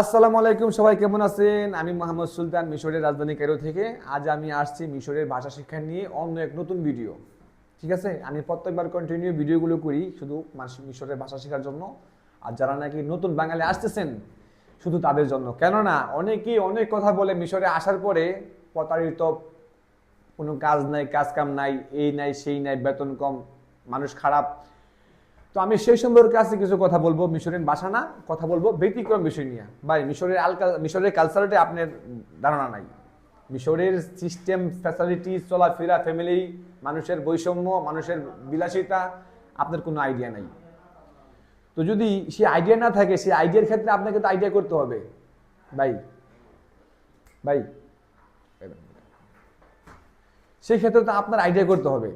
আসসালামু আলাইকুম, সবাই কেমন আছেন? আমি মোহাম্মদ সুলতান, মিশরের রাজধানী কায়রো থেকে। আজ আমি আসছি মিশরের ভাষা শিক্ষা নিয়ে অন্য এক নতুন ভিডিও ঠিক আছে? আমি প্রত্যেকবার কন্টিনিউ ভিডিওগুলো করি শুধু মিশরের ভাষা শেখার জন্য। আর যারা নাকি নতুন বাঙালি আসতেছেন, শুধু তাদের জন্য। কেননা, অনেকেই অনেক কথা বলে মিশরে আসার পরে প্রতারিত। কোনো কাজ নাই, কাজ কাম নাই, এই নাই, সেই নাই, বেতন কম, মানুষ খারাপ। তো আমি সেই সম্পর্কে আছে কিছু কথা বলব মিশরের ভাষা না কথা বলব ব্যতিক্রম বিষয় নিয়ে। ভাই, মিশরের আলকা, মিশরের কালচারটা আপনার ধারণা নাই। মিশরের সিস্টেম ফ্যাসিলিটি চলাফেরা ফ্যামিলি মানুষের বৈষম্য, মানুষের বিলাসিতা, আপনার কোনো আইডিয়া নাই। তো যদি সে আইডিয়া না থাকে, সেই আইডিয়ার ক্ষেত্রে আপনাকে তো আইডিয়া করতে হবে। ভাই ভাই, সেই ক্ষেত্রে তো আপনার আইডিয়া করতে হবে।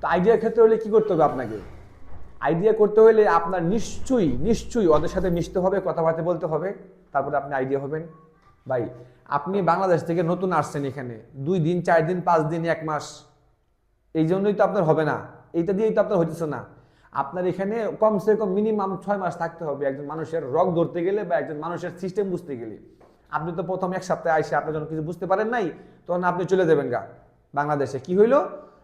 তো আইডিয়ার ক্ষেত্রে হলে কি করতে হবে আপনাকে? আইডিয়া করতে হলে আপনার নিশ্চয়ই নিশ্চয়ই ওদের সাথে মিশতে হবে, কথাবার্তা বলতে হবে। তারপরে আপনি আইডিয়া হবেন। ভাই, আপনি বাংলাদেশ থেকে নতুন আসছেন এখানে। দুই দিন, চার দিন, পাঁচ দিন, এক মাস। এই জন্যই তো আপনার হবে না। এইটা দিয়েই তো আপনার হচ্ছে না। আপনার এখানে কমসে কম মিনিমাম ছয় মাস থাকতে হবে একজন মানুষের রক ধরতে গেলে বা একজন মানুষের সিস্টেম বুঝতে গেলে। আপনি তো প্রথম এক সপ্তাহে আইসে আপনি যখন কিছু বুঝতে পারেন নাই, তখন আপনি চলে যাবেন গা বাংলাদেশে। কি হইল?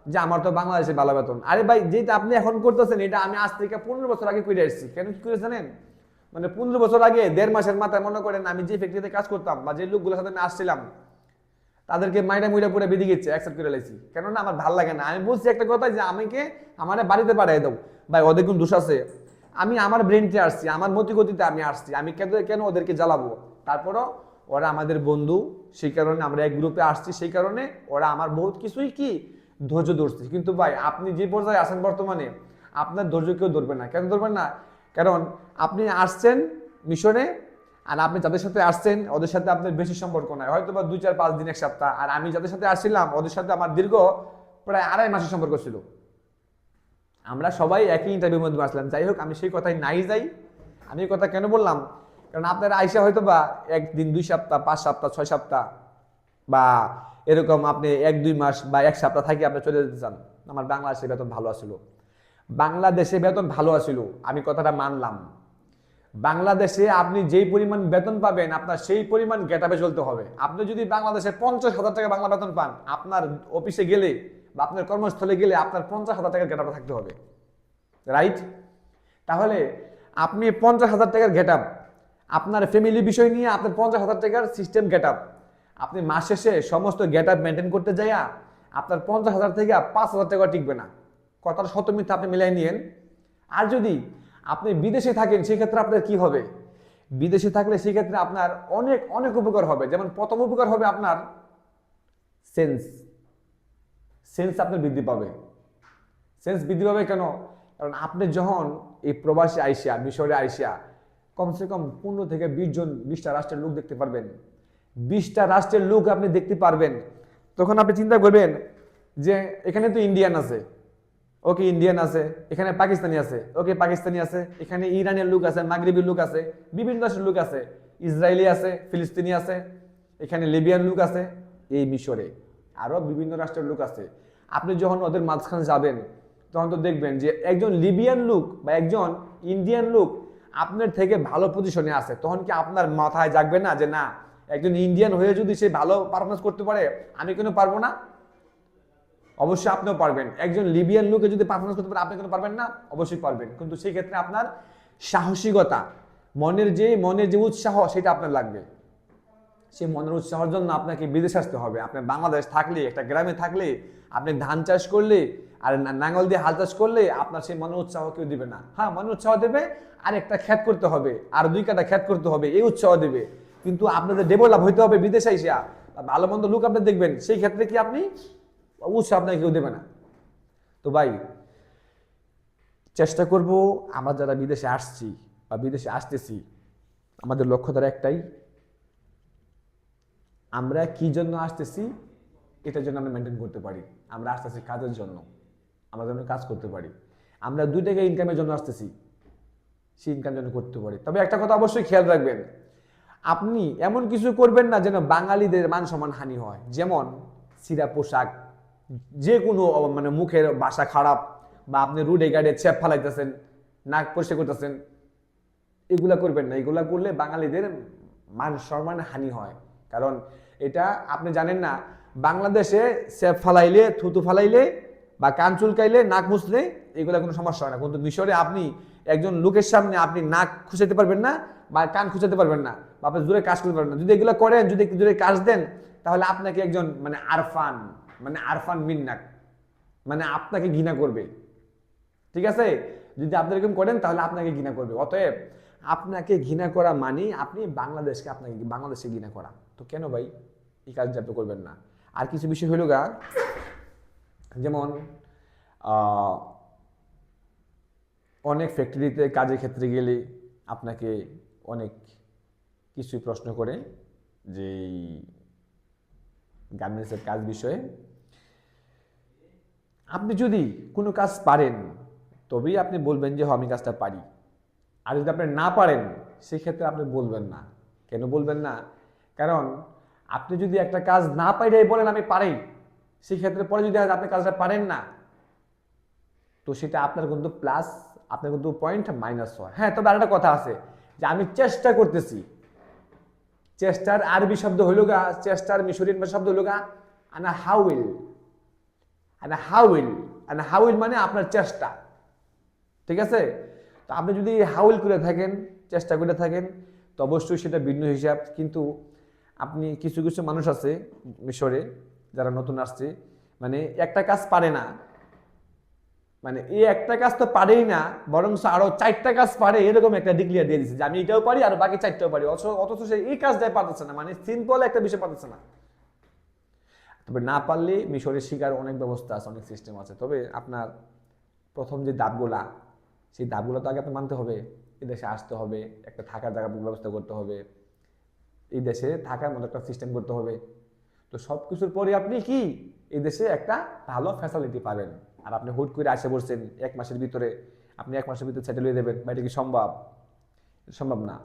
যে আমার তো বাংলাদেশে ভালো বেতন। আরে ভাই, যেটা আপনি এখন করতেছেন, এটা আমি আজ থেকে পনেরো বছর আগে করে আসছি কেন কি করে জানেন? মানে পনেরো বছর আগে দেড় মাসের মাথায় মনে করেন আমি যে ফ্যাক্টরিতে কাজ করতাম বা যে লোকগুলোর সাথে আমি আসছিলাম, তাদেরকে মাইরা মুইরা পুরো বেঁধে গেছে অ্যাকসেপ্ট করে লাইছি। কেননা আমার ভালো লাগে না। আমি বলছি একটা কথা যে আমাকে, আমার বাড়িতে পাঠিয়ে দাও। ভাই, ওদের কোন দোষ আছে? আমি আমার ব্রেনতে আসছি, আমার মতিগতিতে আমি আসছি। আমি কেন কেন ওদেরকে জ্বালাবো? তারপরও ওরা আমাদের বন্ধু, সেই কারণে আমরা এক গ্রুপে আসছি। সেই কারণে ওরা আমার বহুত কিছুই কি ধৈর্য ধরছি। কিন্তু ভাই, আপনি যে পর্যায়ে আছেন বর্তমানে, আপনার ধৈর্য কেউ ধরবে না। কেন ধরবেন না? কারণ আপনি আসছেন মিশনে, আর আপনি যাদের সাথে আসছেন, ওদের সাথে আপনার বেশি সম্পর্ক নাই। হয়তো বা দুই চার পাঁচ দিন, এক সপ্তাহ। আর আমি যাদের সাথে আসছিলাম, ওদের সাথে আমার দীর্ঘ প্রায় আড়াই মাসের সম্পর্ক ছিল। আমরা সবাই একই ইন্টারভিউর মধ্যে আসলাম। যাই হোক, আমি সেই কথায় নাই যাই। আমি কথা কেন বললাম? কারণ আপনারা আইসা হয়তো বা একদিন, দুই সপ্তাহ, পাঁচ সপ্তাহ, ছয় সপ্তাহ বা এরকম আপনি এক, দুই মাস বা এক সপ্তাহ থাকি আপনি চলে যেতে চান। আমার বাংলাদেশে বেতন ভালো আসলো বাংলাদেশে বেতন ভালো আসিল আমি কথাটা মানলাম। বাংলাদেশে আপনি যেই পরিমাণ বেতন পাবেন, আপনার সেই পরিমাণ গেটাপে চলতে হবে। আপনি যদি বাংলাদেশে পঞ্চাশ হাজার টাকা বাংলা বেতন পান, আপনার অফিসে গেলে বা আপনার কর্মস্থলে গেলে আপনার পঞ্চাশ হাজার টাকার গেটাপে থাকতে হবে। রাইট তাহলে আপনি পঞ্চাশ হাজার টাকার গেট আপনার ফ্যামিলি বিষয় নিয়ে আপনার পঞ্চাশ হাজার টাকার সিস্টেম গেট আপনি মাস শেষে সমস্ত গেট আপ মেনটেন করতে যাইয়া আপনার পঞ্চাশ হাজার থেকে পাঁচ হাজার টাকা টিকবে না। কথাটা শত মিথ্যা আপনি মিলাই নিয়েন। আর যদি আপনি বিদেশে থাকেন, সেক্ষেত্রে আপনার কি হবে? বিদেশে থাকলে সেক্ষেত্রে আপনার অনেক অনেক উপকার হবে। যেমন প্রথম উপকার হবে আপনার সেন্স সেন্স আপনার বৃদ্ধি পাবে। সেন্স বৃদ্ধি পাবে কেন? কারণ আপনি যখন এই প্রবাসী আইসিয়া, মিশরে আইসিয়া, কমসে কম পনেরো থেকে বিশ জন, বিশটা রাষ্ট্রের লোক দেখতে পারবেন। বিশটা রাষ্ট্রের লোক আপনি দেখতে পারবেন। তখন আপনি চিন্তা করবেন যে, এখানে তো ইন্ডিয়ান আছে। ওকে ইন্ডিয়ান আছে। এখানে পাকিস্তানি আছে। ওকে পাকিস্তানি আছে। এখানে ইরানের লোক আছে মাগরিবি লোক আছে, বিভিন্ন দেশের লোক আছে। ইসরায়েলি আছে, ফিলিস্তিনি আছে, এখানে লিবিয়ান লোক আছে, এই মিশরে। আরও বিভিন্ন রাষ্ট্রের লোক আছে। আপনি যখন ওদের মাঝখানে যাবেন, তখন তো দেখবেন যে, একজন লিবিয়ান লোক বা একজন ইন্ডিয়ান লোক আপনার থেকে ভালো পজিশনে আছে। তখন কি আপনার মাথায় জাগবে না যে, না একজন ইন্ডিয়ান হয়ে যদি সে ভালো পারফরমেন্স করতে পারে, আমি কেন পারব না। অবশ্যই আপনিও পারবেন। একজন লিবিয়ান লোকে যদি পারফরমেন্স করতে পারে, আপনি কেন পারবেন না? অবশ্যই পারবেন। কিন্তু সেই ক্ষেত্রে আপনার সাহসিকতা, মনের যে মনের যে উৎসাহ, সেটা আপনার লাগবে। সেই মনের উৎসাহের জন্য আপনাকে বিদেশে আসতে হবে। আপনি বাংলাদেশ থাকলে, একটা গ্রামে থাকলে, আপনি ধান চাষ করলে, আর নাঙ্গল দিয়ে হাল চাষ করলে, আপনার সেই মনের উৎসাহ কেউ দিবে না। হ্যাঁ মনের উৎসাহ দেবে আর একটা খ্যাত করতে হবে, আর দুই কাটা খ্যাত করতে হবে, এই উৎসাহ দেবে। কিন্তু আপনাদের ডেভেলপ হইতে হবে বিদেশে এসে ভালো মন্দ লোক আপনি দেখবেন, সেই ক্ষেত্রে কি আপনি উৎসাহ আপনাকে কেউ দেবে না। তো ভাই, চেষ্টা করব আমরা যারা বিদেশে আসছি বা বিদেশে আসতেছি, আমাদের লক্ষ্য দ্বারা একটাই, আমরা কি জন্য আসতেছি, এটার জন্য আমরা মেনটেন করতে পারি। আমরা আসতেছি কাজের জন্য, আমরা যেন কাজ করতে পারি। আমরা দুই টাকা ইনকামের জন্য আসতেছি, সেই ইনকাম যেন করতে পারি। তবে একটা কথা অবশ্যই খেয়াল রাখবেন আপনি এমন কিছু করবেন না যেন বাঙালিদের মান সম্মান হানি হয়। যেমন সিরা পোশাক যে কোনো মানে মুখের বাসা খারাপ বা আপনি রুডে গাড়ে ছেপ ফালাইতেছেন, নাক পরিষ্কার করতেছেন, এগুলা করবেন না। এগুলা করলে বাঙালিদের মান সম্মান হানি হয়। কারণ এটা আপনি জানেন না, বাংলাদেশে সেফ ফালাইলে, থুতু ফালাইলে বা কান চুলকাইলে, নাক মুছলে এগুলা কোনো সমস্যা হয় না। কিন্তু মিশরে আপনি একজন লোকের সামনে আপনি নাক খুঁচাতে পারবেন না বা কান খুঁচাতে পারবেন না। বা আপনি জোরে কাজ করতে পারবেন না। যদি এগুলো করেন, যদি একটু জোরে কাজ দেন, তাহলে আপনাকে একজন মানে আরফান মানে আরফান মিন্নাক মানে আপনাকে ঘৃণা করবে। ঠিক আছে? যদি আপনি এরকম করেন, তাহলে আপনাকে ঘৃণা করবে। অতএব আপনাকে ঘৃণা করা মানে আপনি বাংলাদেশকে আপনাকে, বাংলাদেশে ঘৃণা করা। তো কেন ভাই? এই কাজটা আপনি করবেন না। আর কিছু বিষয় হইল গা, যেমন অনেক ফ্যাক্টরিতে কাজের ক্ষেত্রে গেলে আপনাকে অনেক কিছুই প্রশ্ন করে যে গার্মেন্টসের কাজ বিষয়ে। আপনি যদি কোনো কাজ পারেন তবেই আপনি বলবেন যে "হ, আমি কাজটা পারি। আর যদি আপনি না পারেন সেক্ষেত্রে আপনি বলবেন না। কেন বলবেন না? কারণ আপনি যদি একটা কাজ না পাইলে বলেন আমি পারি। সেই ক্ষেত্রে পরে যদি আপনি কাজটা পারেন না তো সেটা আপনার কিন্তু প্লাস আপনার কিন্তু পয়েন্ট মাইনাস হয়। হ্যাঁ তবে আরেকটা কথা আছে যে আমি চেষ্টা করতেছি। চেষ্টার আরবি শব্দ হইল গা, চেষ্টার মিশরিয়ান শব্দ হইল গা, আনা হাউইল। আনা হাউইল। আনা হাউইল মানে আপনার চেষ্টা। ঠিক আছে? তো আপনি যদি হাউল করে থাকেন, চেষ্টা করে থাকেন, তো অবশ্যই সেটা ভিন্ন হিসাব। কিন্তু আপনি কিছু কিছু মানুষ আছে মিশরে যারা নতুন আসছে মানে একটা কাজ পারে না। মানে এই একটা কাজ তো পারেই না বরং আরও চারটা কাজ পারে, এরকম একটা ডিক্লিয়ার দিয়ে দিচ্ছে যে আমি এটাও পারি আর বাকি চারটাও পারি। অথচ সে এই কাজটাই পারতেছে না মানে সিম্পল একটা বিষয় পারতেছে না। তবে না পারলে মিশরের শিকার অনেক ব্যবস্থা আছে, অনেক সিস্টেম আছে। তবে আপনার প্রথম যে দাবগুলা সেই দাবগুলো তো আগে আপনি মানতে হবে। এই দেশে আসতে হবে, একটা থাকার জায়গা ব্যবস্থা করতে হবে। এই দেশে থাকার মতো একটা সিস্টেম করতে হবে। তো সব কিছুর পরে আপনি কি? এই দেশে একটা ভালো ফ্যাসিলিটি পাবেন। আর আপনি হুট করে আসে বসছেন এক মাসের ভিতরে আপনি এক মাসের ভিতরে সেটেল হয়ে দেবেন বা এটা কি সম্ভব? সম্ভব না।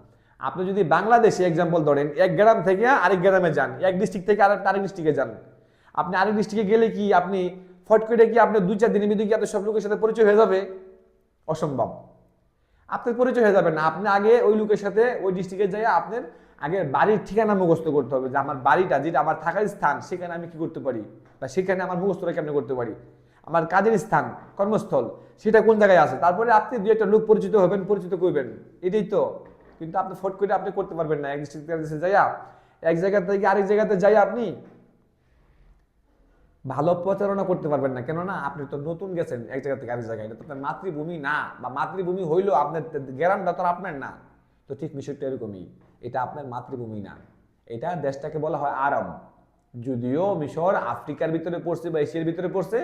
আপনি যদি বাংলাদেশে এক্সাম্পল ধরেন, এক গ্রাম থেকে আরেক গ্রামে যান, এক ডিস্ট্রিক্ট থেকে আরেক আরেক ডিস্ট্রিক্টে যান, আপনি আরেক ডিস্ট্রিক্টে গেলে কি আপনি ফট করে কি আপনি দুই চার দিনের মধ্যে কি আপনার সব লোকের সাথে পরিচয় হয়ে যাবে? অসম্ভব। আপনার পরিচয় হয়ে যাবে না। আপনি আগে ওই লোকের সাথে ওই ডিস্ট্রিক্টে যাই আপনার আগে বাড়ির ঠিকানা মুখস্থ করতে হবে যে আমার বাড়িটা, যেটা আমার থাকার স্থান, সেখানে আমি কি করতে পারি? বা সেখানে আমার মুখস্থটা কেমন করতে পারি? আমার কাজের স্থান, কর্মস্থল, সেটা কোন জায়গায় আছে? তারপরে আপনি দু একটা লোক পরিচিত হবেন, পরিচিত করবেন। এটাই তো। কিন্তু আপনি ফট করে আপনি করতে পারবেন না। এক ডিস্ট্রিক্ট যাইয়া, এক জায়গা থেকে আরেক জায়গাতে যাই আপনি ভালো প্রচারণা করতে পারবেন না। কেননা আপনি তো নতুন গেছেন এক জায়গা থেকে আরেক জায়গায়। আপনার মাতৃভূমি না, বা মাতৃভূমি হইলেও আপনার জ্ঞানটা তো আপনার না। তো ঠিক বিষয়টা এরকমই। এটা আপনার মাতৃভূমি না। এটা দেশটাকে বলা হয় আরব যদিও মিশর আফ্রিকার ভিতরে পড়ছে বা এশিয়ার ভিতরে পড়ছে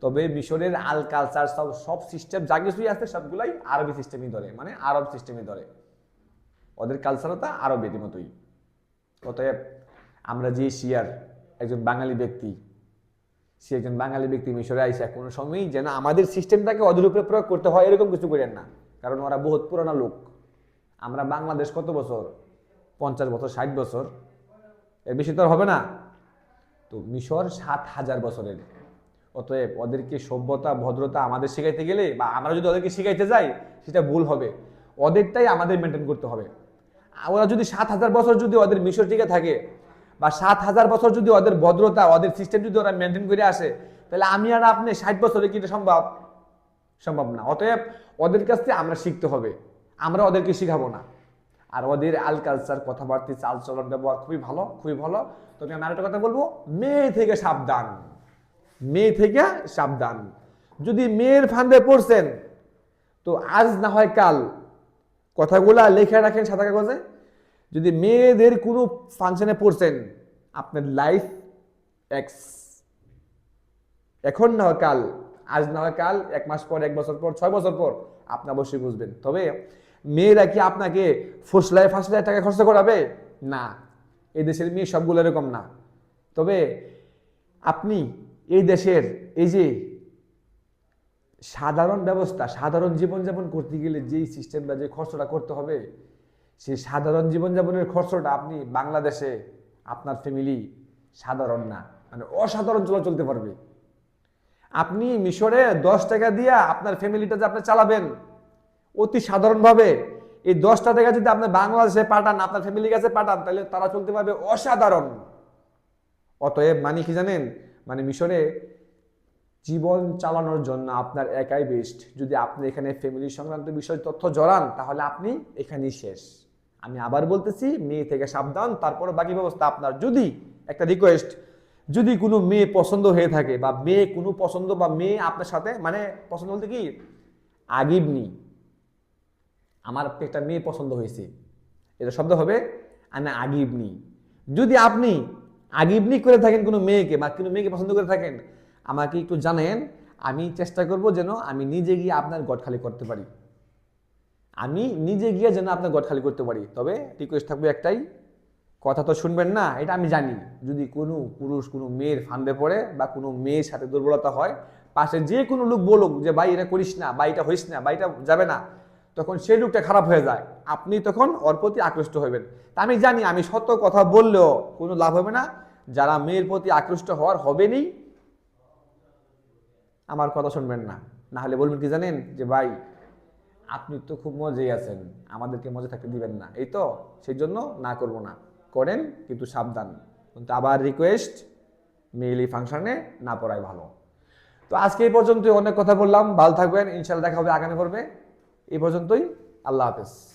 তবে মিশরের আল কালচার সব সব সিস্টেম, যা কিছুই আছে সবগুলাই আরবি সিস্টেমই ধরে মানে আরব সিস্টেমই ধরে। ওদের কালচারও তা আরবের মতোই। অতএব আমরা যে শিয়ার, একজন বাঙালি ব্যক্তি, সে একজন বাঙালি ব্যক্তি মিশরে আইসা কোনো সময়ই যেন আমাদের সিস্টেমটাকে ওদের উপরে প্রয়োগ করতে হয়, এরকম কিছু করেন না। কারণ ওরা বহুত পুরানা লোক। আমরা বাংলাদেশ কত বছর? পঞ্চাশ বছর, ষাট বছর? এর বেশি তো হবে না। তো মিশর সাত হাজার বছরের। অতএব ওদেরকে সভ্যতা, ভদ্রতা আমাদের শেখাইতে গেলে বা আমরা যদি ওদেরকে শিখাইতে যাই, সেটা ভুল হবে। ওদেরটাই আমাদের মেনটেন করতে হবে। ওরা যদি সাত হাজার বছর যদি ওদের মিশর টিকে থাকে বা সাত হাজার বছর যদি ওদের ভদ্রতা, ওদের সিস্টেম যদি ওরা মেনটেন করে আসে, তাহলে আমি আর আপনি ষাট বছরে কি এটা সম্ভব? সম্ভব না। অতএব ওদের কাছ থেকে আমরা শিখতে হবে। আমরা ওদেরকে শিখাবো না। আর ওদের আল কালচার কথাবার্তা চাল চলন ব্যবহার খুবই ভালো খুবই ভালো। তবে আমি আরেকটা কথা বলব, মেয়ে থেকে সাবধান। মেয়ে থেকে সাবধান। যদি মেয়ের ফান্দে পড়ছেন, তো আজ না হয় কাল। কথাগুলা লেখা রাখেন সাদা কাগজে। যদি মেয়েদের কোনো ফাংশনে পড়ছেন, আপনার লাইফ এক্স এখন না হয় কাল, আজ না হয় কাল, এক মাস পর, এক বছর পর, ছয় বছর পর, আপনি অবশ্যই বুঝবেন। তবে মেয়েরা কি আপনাকে ফুসলায় ফাঁসলায় টাকা খরচ করাবে? না। এই দেশের মেয়ে সবগুলো এরকম না। তবে আপনি এই দেশের, এই যে সাধারণ ব্যবস্থা, সাধারণ জীবনযাপন করতে গেলে যেই সিস্টেমটা যে খরচটা করতে হবে, সেই সাধারণ জীবনযাপনের খরচটা আপনি বাংলাদেশে, আপনার ফ্যামিলি সাধারণ না মানে অসাধারণ চলা চলতে পারবে। আপনি মিশরে দশ টাকা দিয়া আপনার ফ্যামিলিটা যে আপনি চালাবেন, অতি সাধারণভাবে এই দশটা টাকা যদি আপনি বাংলাদেশে পাঠান, আপনার ফ্যামিলির কাছে পাঠান, তাহলে তারা চলতে পারবে অসাধারণ। অতএব মানে কি জানেন? মানে মিশরে জীবন চালানোর জন্য আপনার একাই বেস্ট যদি আপনি এখানে ফ্যামিলি সংক্রান্ত বিষয় তথ্য জড়ান, তাহলে আপনি এখানেই শেষ। আমি আবার বলতেছি, মেয়ে থেকে সাবধান তারপরে বাকি ব্যবস্থা আপনার। যদি একটা রিকোয়েস্ট যদি কোনো মেয়ে পছন্দ হয়ে থাকে বা মেয়ে কোনো পছন্দ বা মেয়ে আপনার সাথে মানে পছন্দ বলতে কি? আগিবনি আমার একটা মেয়ে পছন্দ হয়েছে। এটা শব্দ হবে, আমি আগিবনি যদি আপনি আগিবনি করে থাকেন কোনো মেয়েকে বা কোনো মেয়েকে পছন্দ করে থাকেন, আমাকে একটু জানেন, আমি চেষ্টা করব যেন আমি নিজে গিয়ে আপনার গট খালি করতে পারি। আমি নিজে গিয়ে যেন আপনার গট খালি করতে পারি। তবে রিকোয়েস্ট থাকবে একটাই, কথা তো শুনবেন না, এটা আমি জানি। যদি কোনো পুরুষ কোনো মেয়ের ফান্দে পড়ে বা কোনো মেয়ের সাথে দুর্বলতা হয়, পাশে যে কোনো লোক বলুক যে, ভাই, এটা করিস না, বা এটা হইস না, বা এটা যাবে না, তখন সেই লোকটা খারাপ হয়ে যায়। আপনি তখন ওর প্রতি আকৃষ্ট হবেন তা আমি জানি, আমি সত্য কথা বললেও কোনো লাভ হবে না। যারা মেয়ের প্রতি আকৃষ্ট হওয়ার হবেনি আমার কথা শুনবেন না। না হলে বলবেন কি জানেন যে, ভাই, আপনি তো খুব মজাই আছেন, আমাদেরকে মজা থাকতে দিবেন না। এই তো, সেই জন্য না করব না। করেন, কিন্তু সাবধান। কিন্তু আবার রিকোয়েস্ট মেইলি ফাংশনে না পড়াই ভালো। তো আজকে এই পর্যন্তই অনেক কথা বললাম। ভালো থাকবেন। ইনশাল্লাহ দেখা হবে আগামী পর্বে। এই পর্যন্তই। আল্লাহ হাফেজ।